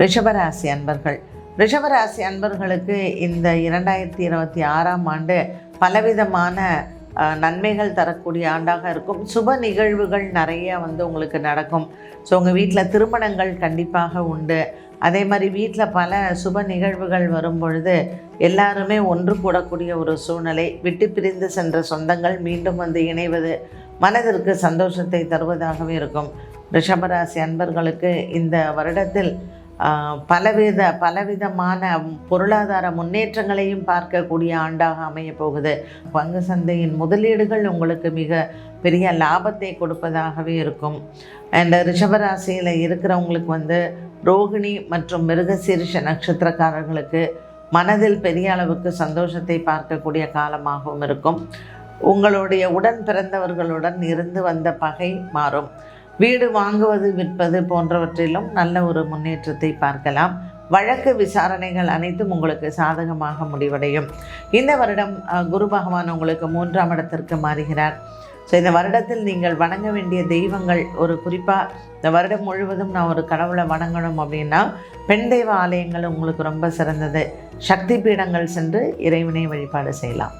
ரிஷபராசி அன்பர்கள். ரிஷபராசி அன்பர்களுக்கு இந்த இரண்டாயிரத்தி இருபத்தி ஆறாம் ஆண்டு பலவிதமான நன்மைகள் தரக்கூடிய ஆண்டாக இருக்கும். சுப நிகழ்வுகள் நிறைய வந்து உங்களுக்கு நடக்கும். ஸோ உங்கள் வீட்டில் திருமணங்கள் கண்டிப்பாக உண்டு. அதே மாதிரி வீட்டில் பல சுப நிகழ்வுகள் வரும் பொழுது எல்லாருமே ஒன்று கூடக்கூடிய ஒரு சூழ்நிலை. விட்டு பிரிந்து சென்ற சொந்தங்கள் மீண்டும் வந்து இணைவது மனதிற்கு சந்தோஷத்தை தருவதாகவே இருக்கும். ரிஷபராசி அன்பர்களுக்கு இந்த வருடத்தில் பலவித பலவிதமான பொருளாதார முன்னேற்றங்களையும் பார்க்கக்கூடிய ஆண்டாக அமையப் போகுது. பங்கு சந்தையின் முதலீடுகள் உங்களுக்கு மிக பெரிய லாபத்தை கொடுப்பதாகவே இருக்கும். அண்ட் ரிஷபராசியில் இருக்கிறவங்களுக்கு வந்து ரோகிணி மற்றும் மிருகசீரிஷ நட்சத்திரக்காரர்களுக்கு மனதில் பெரிய அளவுக்கு சந்தோஷத்தை பார்க்கக்கூடிய காலமாகவும் இருக்கும். உங்களுடைய உடன் பிறந்தவர்களுடன் இருந்து வந்த பகை மாறும். வீடு வாங்குவது விற்பது போன்றவற்றிலும் நல்ல ஒரு முன்னேற்றத்தை பார்க்கலாம். வழக்கு விசாரணைகள் அனைத்தும் உங்களுக்கு சாதகமாக முடிவடையும். இந்த வருடம் குரு பகவான் உங்களுக்கு மூன்றாம் இடத்திற்கு மாறுகிறார். ஸோ இந்த வருடத்தில் நீங்கள் வணங்க வேண்டிய தெய்வங்கள் ஒரு குறிப்பாக இந்த வருடம் முழுவதும் நான் ஒரு கடவுளை வணங்கணும் அப்படின்னா பெண் தெய்வ ஆலயங்கள் உங்களுக்கு ரொம்ப சிறந்தது. சக்தி பீடங்கள் சென்று இறைவனை வழிபாடு செய்யலாம்.